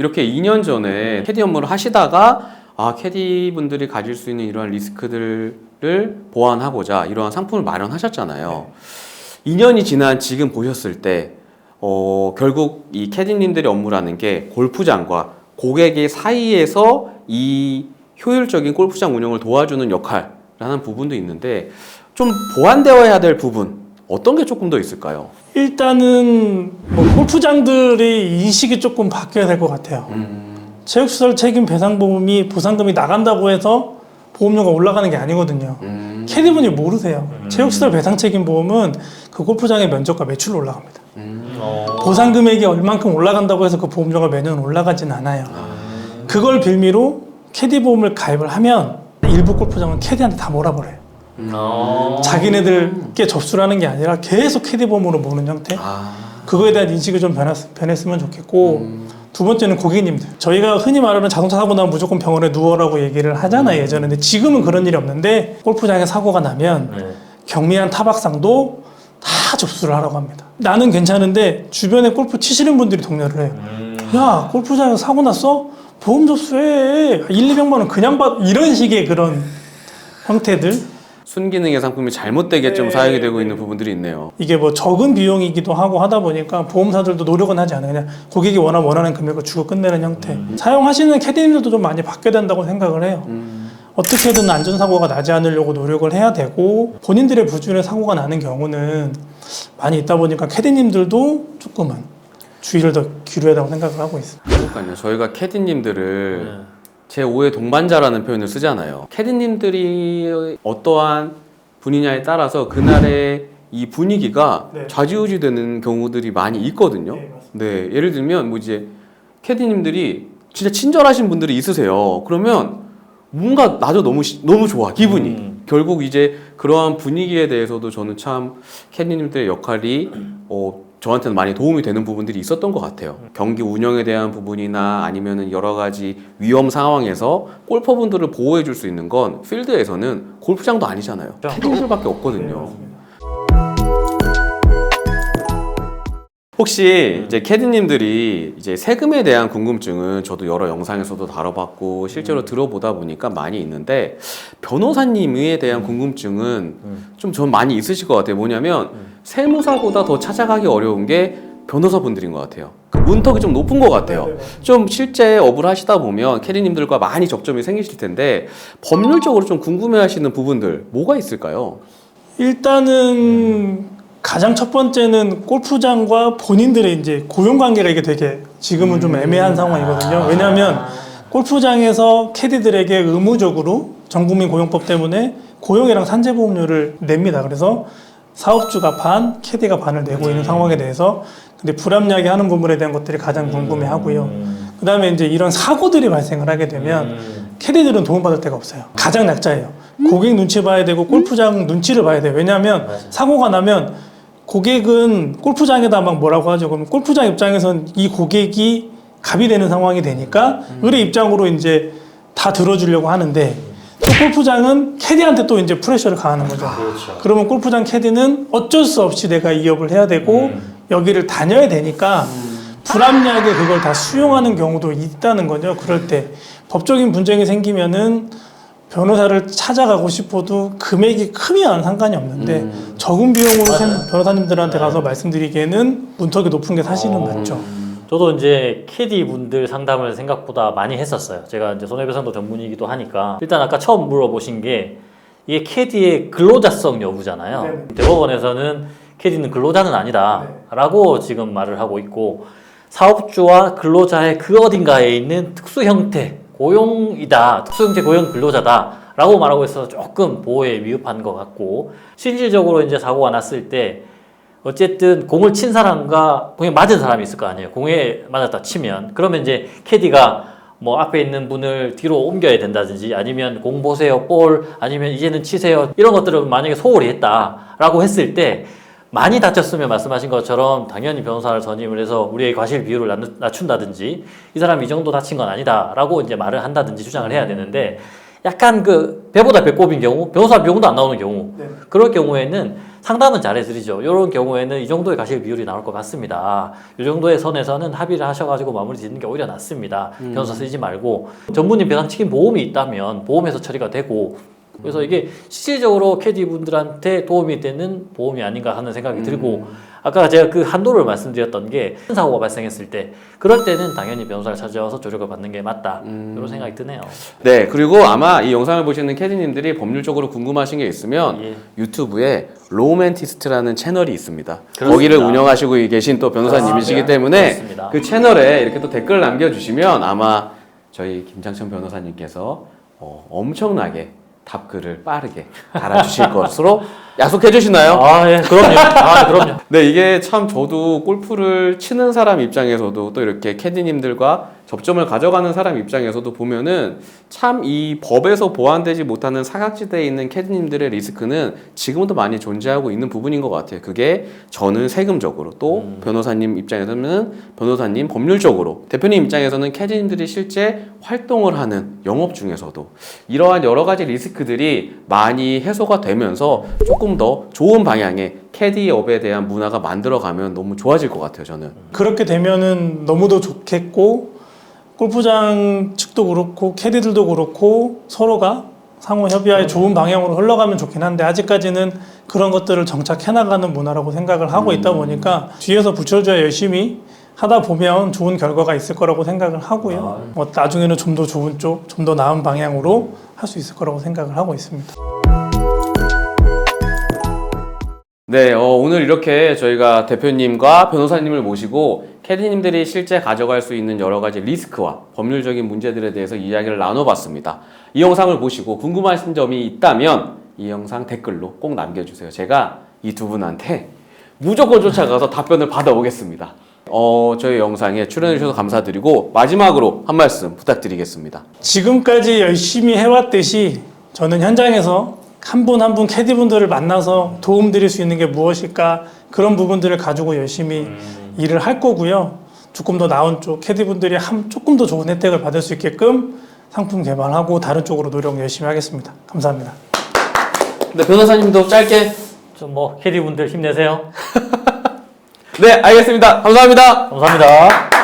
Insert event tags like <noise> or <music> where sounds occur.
이렇게 2년 전에 캐디 업무를 하시다가 아 캐디 분들이 가질 수 있는 이러한 리스크들을 보완하고자 이러한 상품을 마련하셨잖아요. 2년이 지난 지금 보셨을 때 어, 결국 이 캐디님들의 업무라는 게 골프장과 고객의 사이에서 이 효율적인 골프장 운영을 도와주는 역할이라는 부분도 있는데 좀 보완되어야 될 부분 어떤 게 조금 더 있을까요? 일단은 뭐 골프장들의 인식이 조금 바뀌어야 될 것 같아요. 체육시설 책임 배상보험이 보상금이 나간다고 해서 보험료가 올라가는 게 아니거든요. 음. 캐디분이 모르세요. 체육시설 배상 책임 보험은 그 골프장의 면적과 매출로 올라갑니다. 보상 금액이 얼만큼 올라간다고 해서 그 보험료가 매년 올라가진 않아요. 그걸 빌미로 캐디 보험을 가입을 하면 일부 골프장은 캐디한테 다 몰아버려요. 어. 자기네들께 접수를 하는 게 아니라 계속 캐디 보험으로 모는 형태. 아, 그거에 대한 인식이 좀 변했, 변했으면 좋겠고 두 번째는 고객님들 저희가 흔히 말하는 자동차 사고 나면 무조건 병원에 누워라고 얘기를 하잖아요 예전에 근데 지금은 그런 일이 없는데 골프장에 사고가 나면 네. 경미한 타박상도 다 접수를 하라고 합니다 나는 괜찮은데 주변에 골프 치시는 분들이 동료를 해요 음. 야 골프장에서 사고 났어? 보험 접수해 1, 200만 원 그냥 받 이런 식의 그런 형태들 순기능의 상품이 잘못되게 좀 네, 사용이 되고 네. 있는 부분들이 있네요. 이게 뭐 적은 비용이기도 하고 하다 보니까 보험사들도 노력은 하지 않아요. 그냥 고객이 원하 원하는 금액을 주고 끝내는 형태. 사용하시는 캐디님들도 좀 많이 바뀌어야 된다고 생각을 해요. 어떻게든 안전사고가 나지 않으려고 노력을 해야 되고 본인들의 부주의 사고가 나는 경우는 많이 있다 보니까 캐디님들도 조금은 주의를 더 기울여야 된다고 생각을 하고 있어요. 그러니까요. 저희가 캐디님들을 제 5의 동반자라는 표현을 쓰잖아요. 캐디님들이 어떠한 분이냐에 따라서 그날의 이 분위기가 네. 좌지우지 되는 경우들이 많이 있거든요. 네. 네, 예를 들면 뭐 이제 캐디님들이 진짜 친절하신 분들이 있으세요. 그러면 뭔가 나도 너무 시- 너무 좋아 기분이. 음. 결국 이제 그러한 분위기에 대해서도 저는 참 캐디님들의 역할이 어, 저한테는 많이 도움이 되는 부분들이 있었던 것 같아요. 경기 운영에 대한 부분이나 아니면은 여러 가지 위험 상황에서 골퍼분들을 보호해 줄 수 있는 건 필드에서는 골프장도 아니잖아요. 캐디들밖에 없거든요. 혹시 이제 캐디님들이 이제 세금에 대한 궁금증은 저도 여러 영상에서도 다뤄봤고 실제로 들어보다 보니까 많이 있는데 변호사님에 대한 궁금증은 좀 전 많이 있으실 것 같아요. 뭐냐면 세무사보다 더 찾아가기 어려운 게 변호사분들인 것 같아요. 그 문턱이 좀 높은 것 같아요. 좀 실제 업을 하시다 보면 캐디님들과 많이 접점이 생기실 텐데 법률적으로 좀 궁금해하시는 부분들 뭐가 있을까요? 일단은 가장 첫 번째는 골프장과 본인들의 이제 고용 관계가 이게 되게 지금은 좀 애매한 상황이거든요. 왜냐하면 골프장에서 캐디들에게 의무적으로 전국민 고용법 때문에 고용이랑 산재보험료를 냅니다. 그래서 사업주가 반, 캐디가 반을 내고 있는 상황에 대해서 근데 불합리하게 하는 부분에 대한 것들이 가장 궁금해하고요. 그다음에 이제 이런 사고들이 발생을 하게 되면 캐디들은 도움받을 데가 없어요. 가장 약자예요. 고객 눈치 봐야 되고 골프장 눈치를 봐야 돼요. 왜냐하면 사고가 나면 고객은 골프장에다 막 뭐라고 하죠. 그럼 골프장 입장에선 이 고객이 갑이 되는 상황이 되니까 의뢰 입장으로 이제 다 들어주려고 하는데 또 골프장은 캐디한테 또 이제 프레셔를 가하는 거죠. 그렇죠. 그러면 골프장 캐디는 어쩔 수 없이 내가 이 업을 해야 되고 여기를 다녀야 되니까 불합리하게 그걸 다 수용하는 경우도 있다는 거죠. 그럴 때 법적인 분쟁이 생기면은 변호사를 찾아가고 싶어도 금액이 크면 상관이 없는데 적은 비용으로 생- 변호사님들한테 가서 말씀드리기에는 문턱이 높은 게 사실은 맞죠. 저도 이제 캐디 분들 상담을 생각보다 많이 했었어요. 제가 이제 손해배상도 전문이기도 하니까 일단 아까 처음 물어보신 게 이게 캐디의 근로자성 여부잖아요. 네. 대법원에서는 캐디는 근로자는 아니다라고 지금 말을 하고 있고 사업주와 근로자의 그 어딘가에 있는 특수 형태 고용이다, 특수 형태 고용 근로자다라고 말하고 있어서 조금 보호에 위협한 것 같고 실질적으로 이제 사고가 났을 때 어쨌든 공을 친 사람과 공에 맞은 사람이 있을 거 아니에요. 공에 맞았다 치면 그러면 이제 캐디가 뭐 앞에 있는 분을 뒤로 옮겨야 된다든지 아니면 공 보세요 볼 아니면 이제는 치세요 이런 것들을 만약에 소홀히 했다라고 했을 때 많이 다쳤으면 말씀하신 것처럼 당연히 변호사를 선임을 해서 우리의 과실 비율을 낮- 낮춘다든지 이 사람 이 정도 다친 건 아니다라고 이제 말을 한다든지 주장을 해야 되는데 약간 그 배보다 배꼽인 경우, 변호사 비용도 안 나오는 경우, 네. 그럴 경우에는 상담은 잘해드리죠. 이런 경우에는 이 정도의 가실 비율이 나올 것 같습니다. 이 정도의 선에서는 합의를 하셔가지고 마무리 짓는 게 오히려 낫습니다. 변호사 쓰지 말고 전문인 배상치킨 보험이 있다면 보험에서 처리가 되고 그래서 이게 실질적으로 캐디 분들한테 도움이 되는 보험이 아닌가 하는 생각이 들고 아까 제가 그 한도를 말씀드렸던 게큰 사고가 발생했을 때 그럴 때는 당연히 변호사를 찾아와서 조력을 받는 게 맞다 이런 생각이 드네요. 네, 그리고 아마 이 영상을 보시는 캐디님들이 법률적으로 궁금하신 게 있으면 예. 유튜브에 로맨티스트라는 채널이 있습니다. 그렇습니다. 거기를 운영하시고 계신 또 변호사님이시기 아, 네. 때문에 그렇습니다. 그 채널에 이렇게 또 댓글 남겨주시면 아마 저희 김장천 변호사님께서 어, 엄청나게 답글을 빠르게 달아주실 <laughs> 것으로 약속해 주시나요? 아, 예, 그럼요. 아, 그럼요. <laughs> 네, 이게 참 저도 골프를 치는 사람 입장에서도 또 이렇게 캐디님들과 접점을 가져가는 사람 입장에서도 보면은 참 이 법에서 보완되지 못하는 사각지대에 있는 캐디님들의 리스크는 지금도 많이 존재하고 있는 부분인 것 같아요. 그게 저는 세금적으로 또 변호사님 입장에서는 변호사님 법률적으로 대표님 입장에서는 캐디님들이 실제 활동을 하는 영업 중에서도 이러한 여러 가지 리스크들이 많이 해소가 되면서 조금 더 좋은 방향의 캐디업에 대한 문화가 만들어가면 너무 좋아질 것 같아요. 저는. 그렇게 되면은 너무도 좋겠고 골프장 측도 그렇고 캐디들도 그렇고 서로가 상호 협의하에 좋은 방향으로 흘러가면 좋긴 한데 아직까지는 그런 것들을 정착해 나가는 문화라고 생각을 하고 있다 보니까 뒤에서 붙여줘야 열심히 하다 보면 좋은 결과가 있을 거라고 생각을 하고요. 뭐 나중에는 좀 더 좋은 쪽, 좀 더 나은 방향으로 할 수 있을 거라고 생각을 하고 있습니다. 네, 어, 오늘 이렇게 저희가 대표님과 변호사님을 모시고 캐디님들이 실제 가져갈 수 있는 여러 가지 리스크와 법률적인 문제들에 대해서 이야기를 나눠봤습니다. 이 영상을 보시고 궁금하신 점이 있다면 이 영상 댓글로 꼭 남겨주세요. 제가 이 두 분한테 무조건 쫓아가서 답변을 받아오겠습니다. 어, 저희 영상에 출연해주셔서 감사드리고 마지막으로 한 말씀 부탁드리겠습니다. 지금까지 열심히 해왔듯이 저는 현장에서 한 분 한 분 캐디분들을 만나서 도움 드릴 수 있는 게 무엇일까 그런 부분들을 가지고 열심히 일을 할 거고요. 조금 더 나은 쪽 캐디분들이 한 조금 더 좋은 혜택을 받을 수 있게끔 상품 개발하고 다른 쪽으로 노력 열심히 하겠습니다. 감사합니다. 네, 변호사님도 짧게. 좀 뭐 캐디 분들 힘내세요. <laughs> 네, 알겠습니다. 감사합니다. 감사합니다.